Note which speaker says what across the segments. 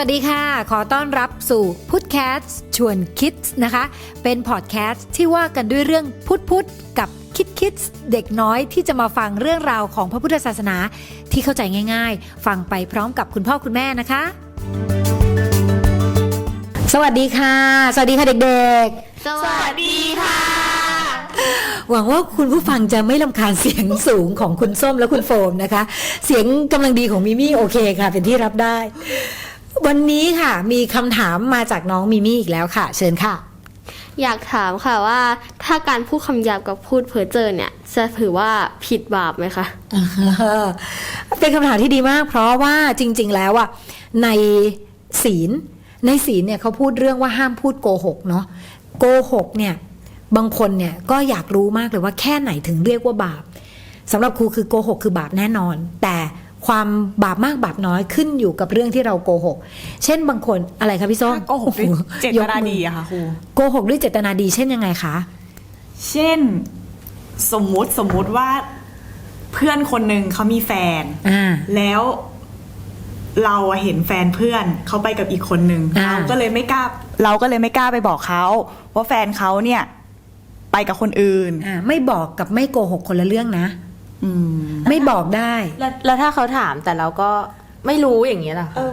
Speaker 1: วัสดีค่ะ ขอต้อนรับสู่พุทแคสชวนคิดนะคะ เป็นพอดแคสต์ที่ว่ากันด้วยเรื่องพุทพุทกับคิดคิดเด็กน้อยที่จะมาฟังเรื่องราวของพระพุทธศาสนาที่เข้าใจง่าย ๆ ฟังไปพร้อมกับคุณพ่อคุณแม่นะคะ สวัสดีค่ะ สวัสดีค่ะเด็ก
Speaker 2: สวัสดีค่ะ
Speaker 1: ๆหวังว่าคุณผู้ฟังจะไม่ลำคาญเสียงสูงของคุณส้มและคุณโฟมนะคะ เสียงกำลังดีของมิมี่โอเคค่ะ เป็นที่รับได้ วันนี้ค่ะ มีคำถามมาจากน้องมิมี่อีกแล้วค่ะ เชิญค่ะ
Speaker 2: อยากถามค่ะว่า ถ้าการพูดคำหยาบกับพูดเพ้อเจอเนี่ยจะถือว่าผิดบาปไหมคะ
Speaker 1: เป็นคำถามที่ดีมาก เพราะว่าจริง ๆ แล้วอะในศีลในศีลเนี่ยเขาพูดเรื่องว่าห้ามพูดโกหกเนาะโกหกเนี่ยบางคนเนี่ยก็อยากรู้มากเลยว่าแค่ไหนถึงเรียกว่าบาปสำหรับครูคือโกหกคือบาปแน่นอน แต่ ความบาปมากบาปน้อยขึ้นอยู่กับเรื่องที่เราโกหก เช่นบางคนอะไรคะพี่ส้ม
Speaker 3: โกหกด้วย
Speaker 1: โอ้โเจ
Speaker 3: ตนาย
Speaker 1: กมื
Speaker 3: ดีอะค่ะครู
Speaker 1: โกหกด้วยเจตนาดีเช่นยังไงคะ
Speaker 3: เช่นสมมุติสมมุติว่าเพื่อนคนหนึ่งเขามีแฟน
Speaker 1: อ่า
Speaker 3: แล้วเราอะเห็นแฟนเพื่อนเขาไปกับอีกคนหนึ่ง
Speaker 1: อ่า
Speaker 3: เราก็เลยไม่กล้า เราก็เลยไม่กล้าไปบอกเขาว่าแฟนเขาเนี่ย ไปกับคนอื่น
Speaker 1: อ่าไม่บอกกับไม่โกหกคนละเรื่องนะ
Speaker 3: อืม
Speaker 1: ไม่บอกได้
Speaker 4: แล้วแล้วถ้าเขาถามแต่เราก็ไม่รู้อย่างนี้ล่ะ
Speaker 3: เออ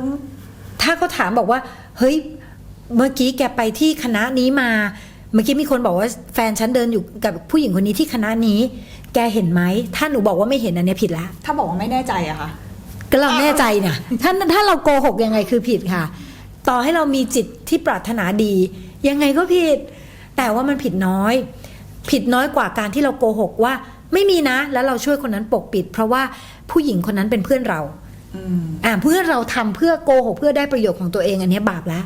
Speaker 1: ถ้าเขาถามบอกว่า เฮ้ย เมื่อกี้แกไปที่คณะนี้มา เมื่อกี้มีคนบอกว่าแฟนฉันเดินอยู่กับผู้หญิงคนนี้ที่คณะนี้ แกเห็นไหม ถ้าหนูบอกว่าไม่เห็นอันเนี้ยผิดละ
Speaker 3: ถ้าบอกว่าไม่แน่ใจอะค่ะ
Speaker 1: ก็เราแน่ใจนะถ้าถ้าเราโกหกยังไงคือผิดค่ะ ต่อให้เรามีจิตที่ปรารถนาดี ยังไงก็ผิด แต่ว่ามันผิดน้อย ผิดน้อยกว่าการที่เราโกหกว่า ไม่มีนะ แล้วเราช่วยคนนั้นปกปิด เพราะว่าผู้หญิงคนนั้นเป็นเพื่อนเรา
Speaker 3: อืม
Speaker 1: อ่าเพื่อเราทำเพื่อโกหกเพื่อได้ประโยชน์ของตัวเองอันเนี้ยบาปแล้ว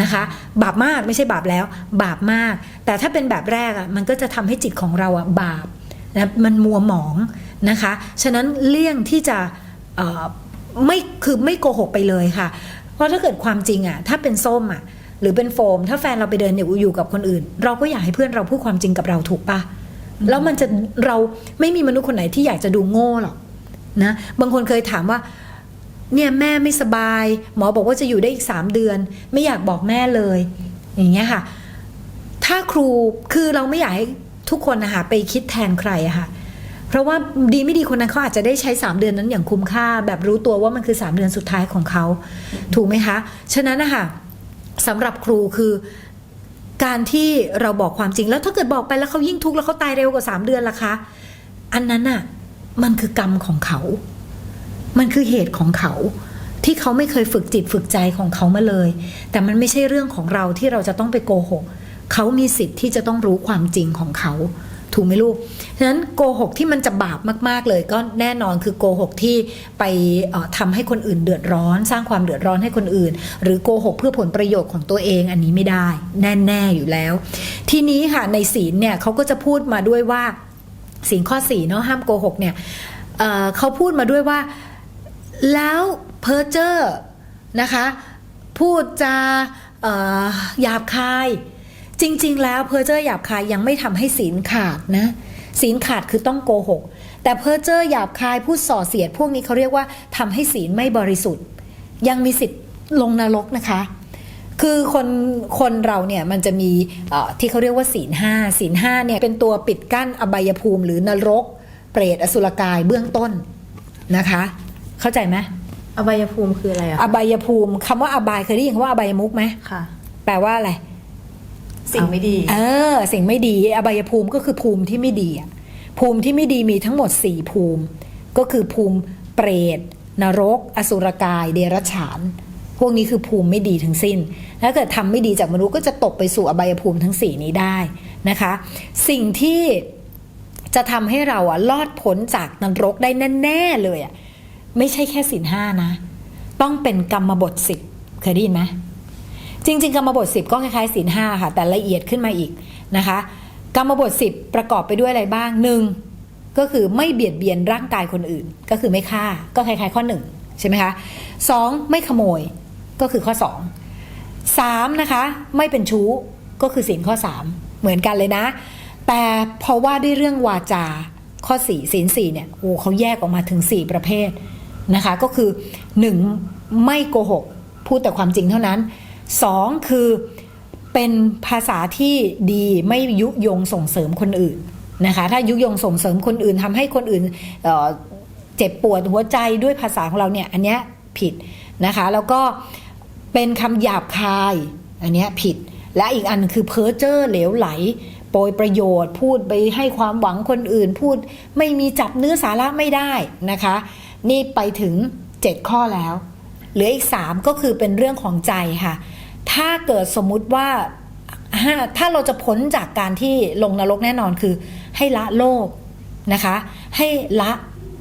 Speaker 1: นะคะ บาปมากไม่ใช่บาปแล้ว บาปมาก แต่ถ้าเป็นแบบแรกอะมันก็จะทำให้จิตของเราอะบาปนะมันมัวหมองนะคะ ฉะนั้นเลี่ยงที่จะเอ่อไม่คือไม่โกหกไปเลยค่ะ เพราะถ้าเกิดความจริงอะถ้าเป็นส้มอะหรือเป็นโฟม ถ้าแฟนเราไปเดินอยู่อยู่กับคนอื่น เราก็อยากให้เพื่อนเราพูดความจริงกับเราถูกปะ แล้วมันจะเราไม่มีมนุษย์คนไหนที่อยากจะดูโง่หรอกนะบางคนเคยถามว่า เนี่ยแม่ไม่สบาย หมอบอกว่าจะอยู่ได้อีกสามเดือน ไม่อยากบอกแม่เลย อย่างเงี้ยค่ะ ถ้าครูคือเราไม่อยากให้ทุกคนนะคะไปคิดแทนใครอะค่ะเพราะว่าดีไม่ดีคนนั้นเขาอาจจะได้ใช้ 3 เดือนนั้นอย่างคุ้มค่า แบบรู้ตัวว่ามันคือ 3 เดือนสุดท้ายของเขา ถูกไหมคะ ฉะนั้นนะคะสำหรับครูคือ การที่เราบอกความจริงแล้วถ้าเกิดบอกไปแล้วเขายิ่งทุกข์แล้วเขาตายเร็วกว่าสามเดือนล่ะคะ อันนั้นน่ะมันคือกรรมของเขา มันคือเหตุของเขา ที่เขาไม่เคยฝึกจิตฝึกใจของเขามาเลย แต่มันไม่ใช่เรื่องของเราที่เราจะต้องไปโกหก เขามีสิทธิ์ที่จะต้องรู้ความจริงของเขา ถูกไหมลูก ฉะนั้นโกหกที่มันจะบาปมากๆเลย ก็แน่นอนคือโกหกที่ไปเอ่อทำให้คนอื่นเดือดร้อน สร้างความเดือดร้อนให้คนอื่น หรือโกหกเพื่อผลประโยชน์ของตัวเองอันนี้ไม่ได้ แน่ๆอยู่แล้ว ทีนี้ค่ะในศีลเนี่ยเขาก็จะพูดมาด้วยว่าศีลข้อสี่เนาะห้ามโกหกเนี่ยเเขาพูดมาด้วยว่า แล้วเพอร์เจอร์นะคะ พูดจาหยาบคาย จริง ๆ แล้วเพอเจอร์หยาบคายยังไม่ทำให้ศีลขาดนะศีลขาดคือต้องโกหก แต่เพอเจอร์หยาบคายพูดส่อเสียด พวกนี้เขาเรียกว่าทำให้ศีลไม่บริสุทธิ์ ยังมีสิทธิ์ลงนรกนะคะ คือคนคนเราเนี่ยมันจะมีเอ่อที่เขาเรียกว่าศีลห้าศีลห้าเนี่ยเป็นตัวปิดกั้นอบายภูมิหรือนรก เปรตอสุรกายเบื้องต้นนะคะ เข้าใจไหม
Speaker 4: อบายภูมิคืออะไรอะ
Speaker 1: อบายภูมิคำว่าอบายเคยได้ยินคำว่าอบายมุกไหม
Speaker 4: ค่ะ
Speaker 1: แปลว่าอะไร
Speaker 3: สิ่งไม่ดี
Speaker 1: เออ สิ่งไม่ดี อบายภูมิก็คือภูมิที่ไม่ดีอะภูมิที่ไม่ดีมีทั้งหมดสี่ภูมิ ก็คือภูมิเปรต นรก อสุรกาย เดรัจฉาน พวกนี้คือภูมิไม่ดีทั้งสิ้น ถ้าเกิดทำไม่ดีจากมนุษย์ก็จะตกไปสู่อบายภูมิทั้งสี่นี้ได้นะคะ สิ่งที่จะทำให้เราอะรอดพ้นจากนรกได้แน่ ๆ เลยอะไม่ใช่แค่ศีลห้านะ ต้องเป็นกรรมบทสิบเคยได้ยินไหม จริง ๆ กรรมบท 10 ก็คล้ายๆศีลห้าค่ะ แต่ละเอียดขึ้นมาอีกนะคะ กรรมบท 10 ประกอบไปด้วยอะไรบ้างหนึ่งก็คือไม่เบียดเบียนร่างกายคนอื่น ก็คือไม่ฆ่าก็คล้ายๆข้อหนึ่งใช่ไหมคะสองไม่ขโมยก็คือข้อสองสามนะคะไม่เป็นชู้ก็คือศีลข้อสามเหมือนกันเลยนะ แต่เพราะว่าด้วยเรื่องวาจาข้อสี่ศีลสี่เนี่ยโอ้เขาแยกออกมาถึงสี่ประเภทนะคะ ก็คือหนึ่งไม่โกหก พูดแต่ความจริงเท่านั้น สองคือเป็นภาษาที่ดีไม่ยุยงส่งเสริมคนอื่นนะคะ ถ้ายุยงส่งเสริมคนอื่นทำให้คนอื่นเเจ็บปวดหัวใจด้วยภาษาของเราเนี่ยอันเนี้ยผิดนะคะ แล้วก็เป็นคำหยาบคายอันเนี้ยผิด และอีกอันคือเพ้อเจ้อเหลวไหลโปรยประโยชน์ พูดไปให้ความหวังคนอื่น พูดไม่มีจับเนื้อสาระไม่ได้นะคะ นี่ไปถึง 7 ข้อแล้ว เหลืออีก 3 ก็คือเป็นเรื่องของใจค่ะ ถ้าเกิดสมมุติว่าถ้าเราจะพ้นจากการที่ลงนรกแน่นอนคือ ให้ละโลภนะคะ ให้ละ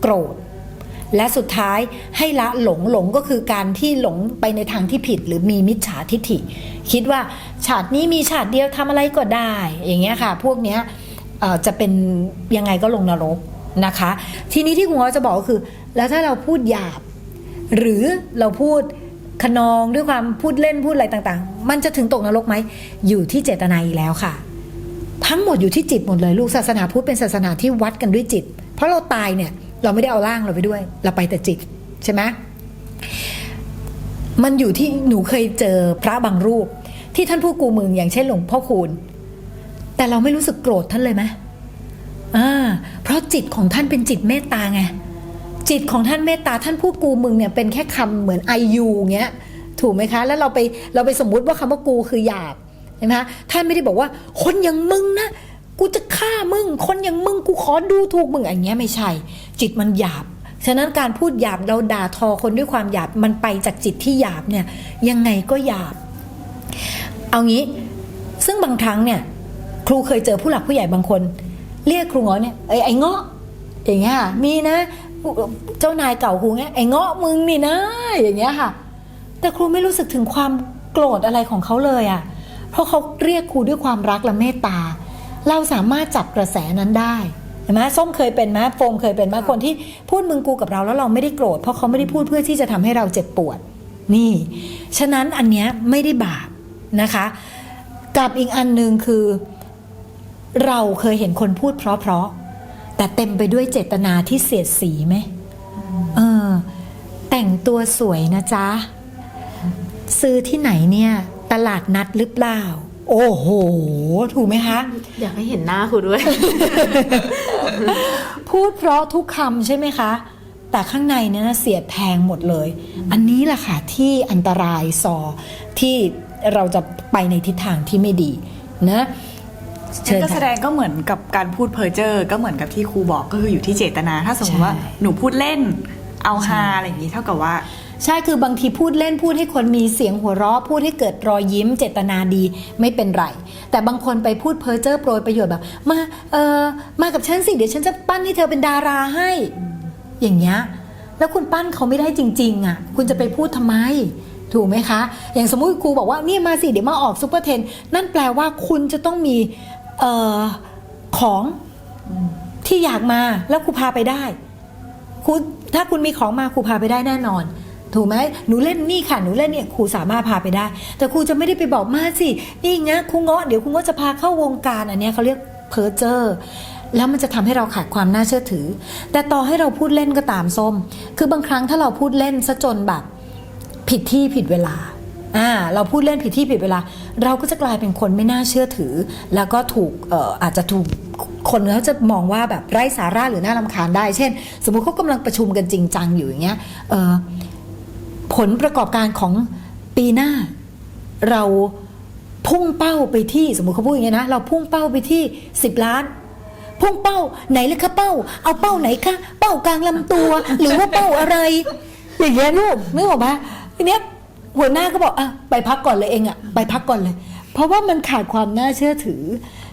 Speaker 1: โกรธ และสุดท้ายให้ละหลงหลงก็คือการที่หลงไปในทางที่ผิด หรือมีมิจฉาทิฐิ คิดว่าฉาตินี้มีฉาติเดียวทำอะไรก็ได้ อย่างเงี้ยค่ะ พวกเนี้ยจะเป็นยังไงก็ลงนรกนะคะ ทีนี้ที่คุณง้อจะบอกก็คือ แล้วถ้าเราพูดหยาบ หรือเราพูด ขนองด้วยความพูดเล่นพูดอะไรต่างๆ มันจะถึงตกนรกไหมอยู่ที่เจตนาอีกแล้วค่ะ ทั้งหมดอยู่ที่จิตหมดเลย ลูกศาสนาพุทธเป็นศาสนาที่วัดกันด้วยจิต เพราะเราตายเนี่ยเราไม่ได้เอาร่างเราไปด้วย เราไปแต่จิตใช่ไหมมันอยู่ที่หนูเคยเจอพระบางรูป ที่ท่านผู้กูมึงอย่างเช่นหลวงพ่อคูณแต่เราไม่รู้สึกโกรธท่านเลยไหมอ่าเพราะจิตของท่านเป็นจิตเมตตาไง จิตของท่านเมตตาท่านพูดกูมึงเนี่ยเป็นแค่คำเหมือนไอยูเงี้ยถูกไหมคะ แล้วเราไปเราไปสมมุติว่าคำว่ากูคือหยาบเห็นไหมคะท่านไม่ได้บอกว่า คนอย่างมึงนะกูจะฆ่ามึง คนอย่างมึงกูขอดูถูกมึงอย่างเงี้ยไม่ใช่ จิตมันหยาบฉะนั้นการพูดหยาบเราด่าทอคนด้วยความหยาบมันไปจากจิตที่หยาบเนี่ยยังไงก็หยาบ เอางี้ซึ่งบางครั้งเนี่ยครูเคยเจอผู้หลักผู้ใหญ่บางคน เรียกครูเงาะเนี่ยไอ้ไอ้เงาะอย่างเงี้ยมีนะ เจ้านายเก่าครูเงี้ยไอ้เงาะมึงนี่นะ อย่างเงี้ยค่ะ แต่ครูไม่รู้สึกถึงความโกรธอะไรของเขาเลยอะ่ะ เพราะเขาเรียกครูด้วยความรักและเมตตา เราสามารถจับกระแสนั้นได้เห็นไหมส้มเคยเป็นไหมโฟมเคยเป็นไหมคนที่พูดมึงกูกับเราแล้วเราไม่ได้โกรธเพราะเขาไม่ได้พูดเพื่อที่จะทำให้เราเจ็บปวด นี่ ฉะนั้นอันเนี้ยไม่ได้บาปนะคะ กับอีกอันหนึ่งคือ เราเคยเห็นคนพูดเพราะๆ แต่เต็มไปด้วยเจตนาที่เสียดสีไหมเออ แต่งตัวสวยนะจ๊ะ ซื้อที่ไหนเนี่ย ตลาดนัดหรือเปล่า โอ้โห ถูกไหมคะ
Speaker 4: อยากให้เห็นหน้าครูด้วย
Speaker 1: พูดเพราะทุกคำใช่ไหมคะ แต่ข้างในเนี่ยนะเสียดแทงหมดเลย อันนี้แหละค่ะที่อันตรายซอที่เราจะไปในทิศทางที่ไม่ดีนะ เชิญ
Speaker 3: ก็แส
Speaker 1: ค่ะ
Speaker 3: ดงก็เหมือนกับการพูดเพ้อเจ้อก็เหมือนกับที่ครูบอกก็คืออยู่ที่เจตนา ถ้าสมมติว่า
Speaker 1: ใช่
Speaker 3: หนูพูดเล่นเอาฮาอะไรอย่างนี้เท่ากับว่า
Speaker 1: ใช่คือบางทีพูดเล่นพูดให้คนมีเสียงหัวเราะพูดให้เกิดรอยยิ้มเจตนาดีไม่เป็นไร แต่บางคนไปพูดเพ้อเจ้อโปรยประโยชน์แบบ มาเออมากับฉันสิเดี๋ยวฉันจะปั้นให้เธอเป็นดาราให้ อย่างเงี้ยแล้วคุณปั้นเขาไม่ได้จริง ๆ อะ คุณจะไปพูดทำไม ถูกไหมคะ อย่างสมมุติครูบอกว่านี่มาสิเดี๋ยวมาออกซุปเปอร์เทนนั่นแปลว่าคุณจะต้องมี เออของที่อยากมาแล้วครูพาไปได้คุณถ้าคุณมีของมาครูพาไปได้แน่นอน ถูกไหมหนูเล่นนี่ค่ะหนูเล่นเนี่ยครูสามารถพาไปได้ แต่ครูจะไม่ได้ไปบอกมาสินี่ไงครูเงาะเดี๋ยวครูเงาะจะพาเข้าวงการอันนี้เขาเรียกเพอร์เจอร์แล้วมันจะทำให้เราขาดความน่าเชื่อถือ แต่ต่อให้เราพูดเล่นก็ตามส้ม คือบางครั้งถ้าเราพูดเล่นซะจนแบบ ผิดที่ผิดเวลา อ่าเราพูดเล่นผิดที่ผิดเวลา เราก็จะกลายเป็นคนไม่น่าเชื่อถือ แล้วก็ถูกเอ่ออาจจะถูกคนเขาจะมองว่าแบบไร้สาระหรือน่ารำคาญได้ เช่น สมมุติเขากำลังประชุมกันจริงจังอยู่อย่างเงี้ยเอ่อผลประกอบการของปีหน้าเราพุ่งเป้าไปที่สมมติเขาพูดอย่างเงี้ยนะเราพุ่งเป้าไปที่ 10 ล้าน พุ่งเป้าไหนเลยคะเป้า เอาเป้าไหนคะเป้ากลางลำตัว หรือว่าเป้าอะไร อย่างเงี้ยลูกนึกออกปะทีเนี้ย หัวหน้าก็บอกอะไปพักก่อนเลยเองอะไปพักก่อนเลย เพราะว่ามันขาดความน่าเชื่อถือ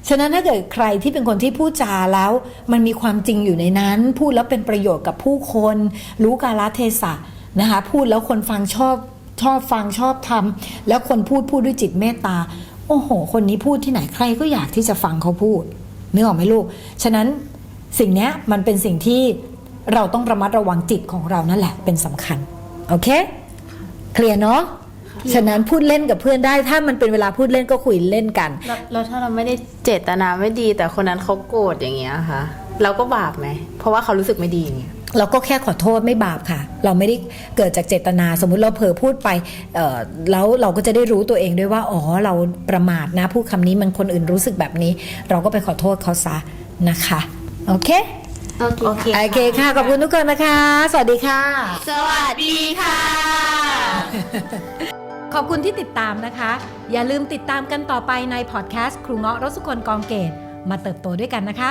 Speaker 1: ฉะนั้นถ้าเกิดใครที่เป็นคนที่พูดจาแล้ว มันมีความจริงอยู่ในนั้น พูดแล้วเป็นประโยชน์กับผู้คน รู้กาลเทศะนะคะพูดแล้วคนฟังชอบชอบฟังชอบทำแล้วคนพูดพูดด้วยจิตเมตตา โอ้โห คนนี้พูดที่ไหนใครก็อยากที่จะฟังเขาพูดนึกออกไหมลูก ฉะนั้นสิ่งนี้มันเป็นสิ่งที่เราต้องระมัดระวังจิตของเรานั่นแหละเป็นสำคัญ โอเค เคลียร์เนาะฉะนั้นพูดเล่นกับเพื่อนได้ ถ้ามันเป็นเวลาพูดเล่นก็คุยเล่นกัน
Speaker 4: แล้วแล้วถ้าเราไม่ได้เจตนาไม่ดี แต่คนนั้นเขาโกรธอย่างเงี้ยค่ะ เราก็บาปไหม เพราะว่าเขารู้สึกไม่ดีเนี่ย
Speaker 1: เราก็แค่ขอโทษไม่บาปค่ะ เราไม่ได้เกิดจากเจตนาสมมุติเราเผลอพูดไปเอ่อแล้วเราก็จะได้รู้ตัวเองด้วยว่าอ๋อเราประมาทนะพูดคำนี้มันคนอื่นรู้สึกแบบนี้ เราก็ไปขอโทษเขาซะนะคะโอเค
Speaker 2: โอเค
Speaker 4: โอเค
Speaker 1: โอเคค่ะขอบคุณทุกคนนะคะ สวัสดีค่ะ
Speaker 2: สวัสดีค่ะ
Speaker 1: ขอบคุณที่ติดตามนะคะ อย่าลืมติดตามกันต่อไปในพอดแคสต์ครูเงาะรสสุคนกองเกตมาเติบโตด้วยกันนะคะ